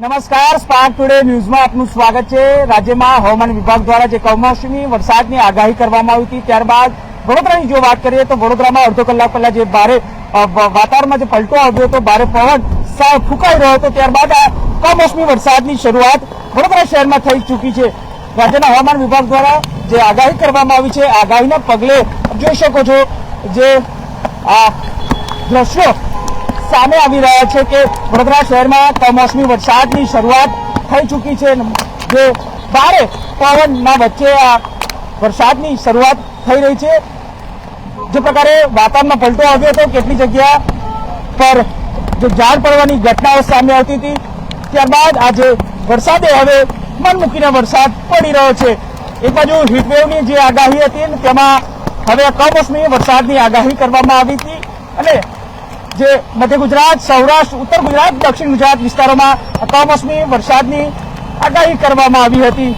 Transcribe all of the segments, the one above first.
નમસ્કાર spark today ન્યૂઝમાં આપનું સ્વાગત છે. રાજ્યમાં હવામાન વિભાગ દ્વારા જે કમોસમી વરસાદની આગાહી કરવામાં આવી હતી, ત્યારબાદ વડોદરાની જો વાત કરીએ તો વડોદરામાં અડધો કલાક પહેલા જે ભારે વાતાવરણમાં જે પલટો આવ્યો હતો, ભારે પવન ફૂંકાઈ રહ્યો હતો, ત્યારબાદ આ કમોસમી વરસાદની શરૂઆત વડોદરા શહેરમાં થઈ ચૂકી છે. રાજ્યના હવામાન વિભાગ દ્વારા જે આગાહી કરવામાં આવી છે, આગાહીના પગલે જોઈ શકો છો જે આ દ્રશ્યો સામે આવી રહ્યા છે કે વડોદરા શહેરમાં કમોસમી વરસાદની શરૂઆત થઈ ચૂકી છે જે ભારે પવનના વચ્ચે આ વરસાદની શરૂઆત થઈ રહી છે. જે પ્રકારે વાતાવરણમાં પલટો આવ્યો હતો, કેટલી જગ્યા પર જે ઝાડ પડવાની ઘટનાઓ સામે આવતી હતી, ત્યારબાદ આજે વરસાદે હવે મન મૂકીને વરસાદ પડી રહ્યો છે. એક બાજુ હીટવેવની જે આગાહી હતી તેમાં હવે કમોસમી વરસાદની આગાહી કરવામાં આવી હતી અને જે મધ્ય ગુજરાત, સૌરાષ્ટ્ર, ઉત્તર ગુજરાત, દક્ષિણ ગુજરાત વિસ્તારોમાં કમોસમી વરસાદની આગાહી કરવામાં આવી હતી.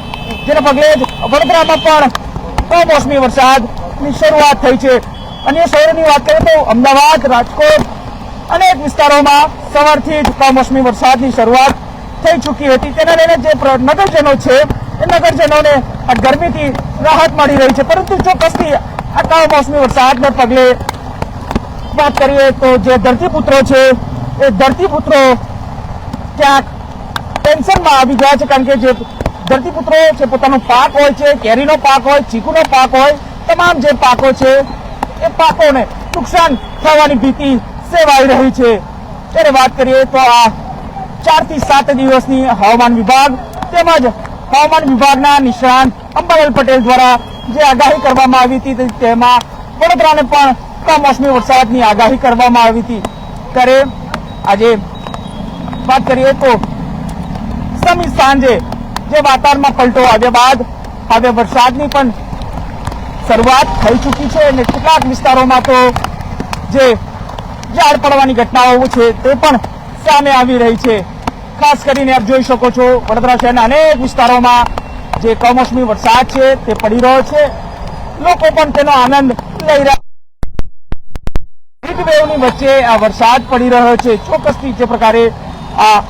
જેના પગલે જ વડોદરામાં પણ કમોસમી વરસાદની શરૂઆત થઈ છે. અન્ય શહેરોની વાત કરીએ તો અમદાવાદ, રાજકોટ અનેક વિસ્તારોમાં સવારથી જ કમોસમી વરસાદની શરૂઆત થઈ ચૂકી હતી. તેના લઈને જે નગરજનો છે, એ નગરજનોને ગરમીથી રાહત મળી રહી છે. પરંતુ ચોક્કસથી આ કમોસમી વરસાદને પગલે વાત કરીએ તો જે ધરતીપુત્રો છે, એ ધરતીપુત્રો ક્યાંક ટેન્શનમાં આવી ગયા છે, કારણ કે જે ધરતીપુત્રો છે, પોતાનો પાક હોય છે, કેરીનો પાક હોય, ચીકુનો પાક હોય, તમામ જે પાકો છે, એ પાકોને નુકસાન થવાની ભીતિ સેવાઈ રહી છે. ત્યારે વાત કરીએ તો આ ચારથી સાત દિવસની હવામાન વિભાગ તેમજ હવામાન વિભાગના નિષ્ણાંત અંબાલાલ પટેલ દ્વારા જે આગાહી કરવામાં આવી હતી, તેમાં વડોદરાને પણ કમોસમી વરસાદની આગાહી કરવામાં આવી હતી. ત્યારે આજે વાત કરીએ તો સમી સાંજે જે વાતાવરણમાં પલટો આવ્યા બાદ હવે વરસાદની પણ શરૂઆત થઈ ચૂકી છે અને કેટલાક વિસ્તારોમાં તો જે ઝાડ પડવાની ઘટનાઓ છે તે પણ સામે આવી રહી છે. ખાસ કરીને આપ જોઈ શકો છો વડોદરા શહેરના અનેક વિસ્તારોમાં જે કમોસમી વરસાદ છે તે પડી રહ્યો છે. લોકો પણ તેનો આનંદ લઈ રહ્યા હીટવેવની વચ્ચે આ વરસાદ પડી રહ્યો છે. ચોક્કસથી જે પ્રકારે આ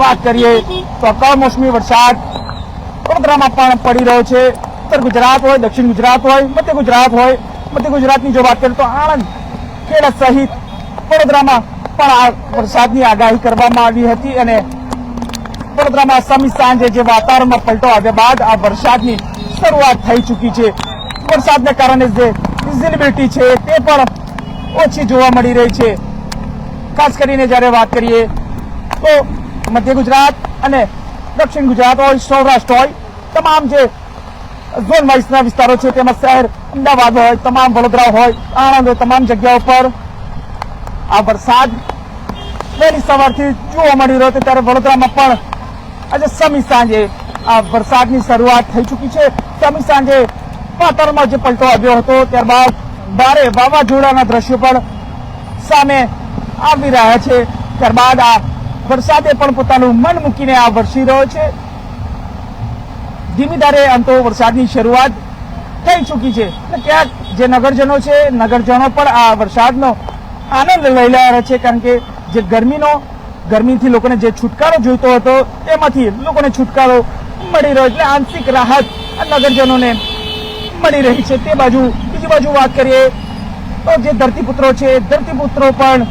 વાત કરીએ તો કમોસમી વરસાદ વડોદરામાં પણ પડી રહ્યો છે. ઉત્તર ગુજરાત હોય, દક્ષિણ ગુજરાત હોય, મધ્ય ગુજરાત હોય, મધ્ય ગુજરાતની જો વાત કરીએ તો આણંદ, ખેડા સહિત વડોદરામાં પણ આ વરસાદની આગાહી કરવામાં આવી હતી અને વડોદરામાં સમી સાંજે જે વાતાવરણમાં પલટો આવ્યા બાદ આ વરસાદની શરૂઆત થઈ ચૂકી છે. વરસાદને કારણે જે વિઝિબિલિટી છે તે પણ ઓછી જોવા મળી રહી છે. ખાસ કરીને જ્યારે વાત કરીએ તો મધ્ય ગુજરાત અને દક્ષિણ ગુજરાત હોય, સૌરાષ્ટ્ર હોય, તમામ જે ઝોન વાઇઝના વિસ્તારો છે, તેમાં શહેર, અમદાવાદ હોય, તમામ વડોદરા હોય, આણંદ હોય, તમામ જગ્યાઓ પર આ વરસાદ વહેલી સવારથી જોવા મળી રહ્યો હતો ત્યારે વડોદરામાં પણ આજે સમી સાંજે આ વરસાદની શરૂઆત થઈ ચૂકી છે. સમી સાંજે વાતાવરણમાં જે પલટો આવ્યો હતો, ત્યારબાદ ભારે વાવાઝોડાના દ્રશ્યો પણ સામે આવી રહ્યા છે. ત્યારબાદ આ વરસાદે પણ પોતાનું મન મૂકીને આ વરસી રહ્યો છે. ધીમી ધારે આમ તો વરસાદની શરૂઆત થઈ ચૂકી છે. ક્યાંક જે નગરજનો છે, નગરજનો પણ આ વરસાદનો આનંદ લઈ રહ્યા છે કારણ કે જે ગરમીનો, ગરમીથી લોકોને જે છુટકારો જોઈતો હતો, તેમાંથી લોકોને છુટકારો મળી રહ્યો એટલે આંશિક રાહત નગરજનોને મળી રહી છે. તે બાજુ બીજી બાજુ વાત કરીએ, તો જે ધરતીપુત્રો છે ધરતીપુત્રો પણ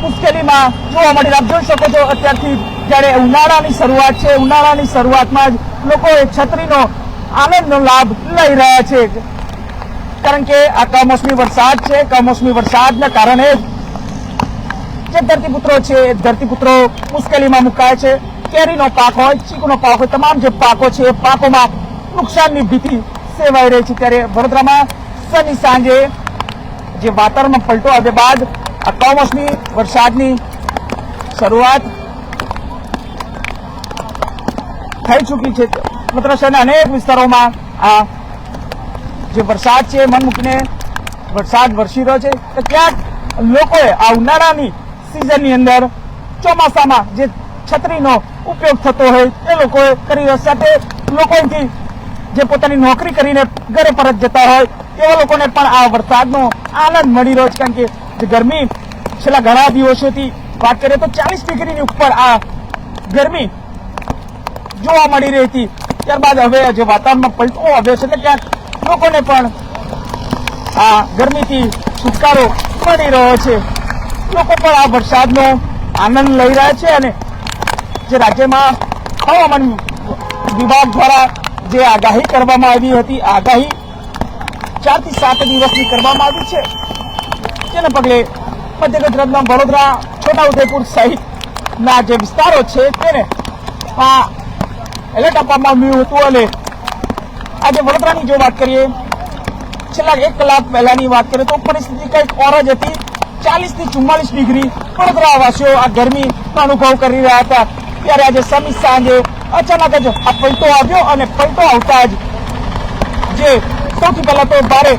મુશ્કેલીમાં જોવા માટે આપ જોઈ શકો છો, અત્યારથી જ્યારે ઉનાળાની શરૂઆત છે, ઉનાળાની શરૂઆતમાં જ લોકો છત્રીનો આનંદનો લાભ લઈ રહ્યા છે. કારણ કે આ કમોસમી વરસાદ છે, કમોસમી વરસાદના કારણે જ ધરતીપુત્રો છે ધરતીપુત્રો મુશ્કેલીમાં મુકાય છે. કેરીનો પાક હોય, ચીકુનો પાક હોય, તમામ જે પાકો છે પાકોમાં નુકસાનની ભીતિ સેવાઈ રહી છે. ત્યારે વડોદરામાં શનિ સાંજે જે વાતાવરણમાં પલટો આવ્યા બાદ આ કમોસમી વરસાદની શરૂઆત થઈ ચૂકી છે. વડોદરા શહેરના અનેક વિસ્તારોમાં આ જે વરસાદ છે, મન મૂકીને વરસાદ વરસી રહ્યો છે. તો ક્યાંક લોકોએ આ ઉનાળાની સિઝનની અંદર ચોમાસામાં જે છત્રીનો ઉપયોગ થતો હોય તે લોકોએ કરી સાથે લોકોથી જે પોતાની નોકરી કરીને ઘરે પરત જતા હોય તેવા લોકોને પણ આ વરસાદનો આનંદ મળી રહ્યો છે, કારણ કે ગરમી છેલ્લા ઘણા દિવસોથી વાત કરીએ તો ચાલીસ ડિગ્રીની ઉપર આ ગરમી જોવા મળી રહી હતી. ત્યારબાદ હવે જે વાતાવરણમાં પલટો આવ્યો છે, એટલે ક્યાંક લોકોને પણ આ ગરમીથી છુટકારો મળી રહ્યો છે. લોકો પણ આ વરસાદનો આનંદ લઈ રહ્યા છે અને જે રાજ્યમાં હવામાન વિભાગ દ્વારા જે આગાહી કરવામાં આવી હતી, આગાહી ચારથી સાત દિવસની કરવામાં આવી છે. જેને પગલે મધ્ય ગુજરાતના વડોદરા, છોટાઉદેપુર સહિતના જે વિસ્તારો છે તેને આ એલર્ટ આપવામાં આવ્યું હતું અને આજે વડોદરાની જો વાત કરીએ, છેલ્લા એક કલાક પહેલાની વાત કરીએ તો પરિસ્થિતિ કંઈક ઓર જ હતી. ચાલીસથી ચુમ્માલીસ ડિગ્રી વડોદરા વાસીઓ આ ગરમીનો અનુભવ કરી રહ્યા હતા. ત્યારે આજે સમી સાંજે અચાનક જ આ પલટો આવ્યો અને પલટો આવતા જ જે સૌથી પહેલા તો ભારે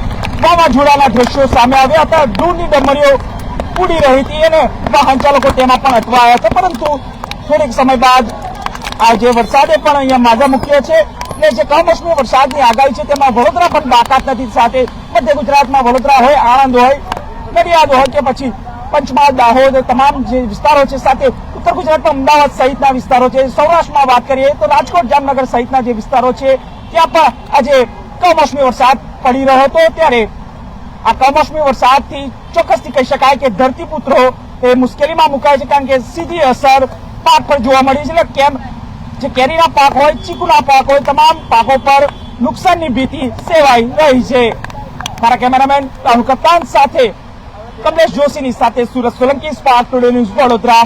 વાવાઝોડાના દ્રશ્યો સામે આવ્યા હતા. દૂરની ડમરીઓ ઉડી રહી હતી અને વાહન ચાલકો તેમાં પણ અટવાયા હતા પરંતુ થોડીક સમય બાદ આ જે વરસાદે પણ અહીંયા માજા મૂક્યા છે ને જે કમોસમી વરસાદની આગાહી છે તેમાં વડોદરા પણ બાકાત નથી. સાથે મધ્ય ગુજરાતમાં વડોદરા હોય, આણંદ હોય, નડિયાદ હોય કે પછી પંચમહાલ, દાહોદ, તમામ જે વિસ્તારો છે, સાથે ઉત્તર ગુજરાતમાં અમદાવાદ સહિતના વિસ્તારો છે. સૌરાષ્ટ્રમાં વાત કરીએ તો રાજકોટ, જામનગર સહિતના જે વિસ્તારો છે, ત્યાં પણ આજે કમોસમી વરસાદ પડી રહ્યો હતો ત્યારે આ કમોસમી વરસાદથી ચોક્કસથી કહી શકાય કે ધરતીપુત્રો એ મુશ્કેલીમાં મુકાય છે કારણ કે સીધી અસર પાક પર જોવા મળી છે. એટલે કેમ? જે કેરીના પાક હોય, ચીકુના પાક હોય, તમામ પાકો પર નુકસાનની ભીતિ સેવાઈ રહી છે. મારા કેમેરામેન રાહુલ કપ્તાન સાથે કમલેશ જોશીની સાથે Surat Solanki, Spark Today News Vadodara.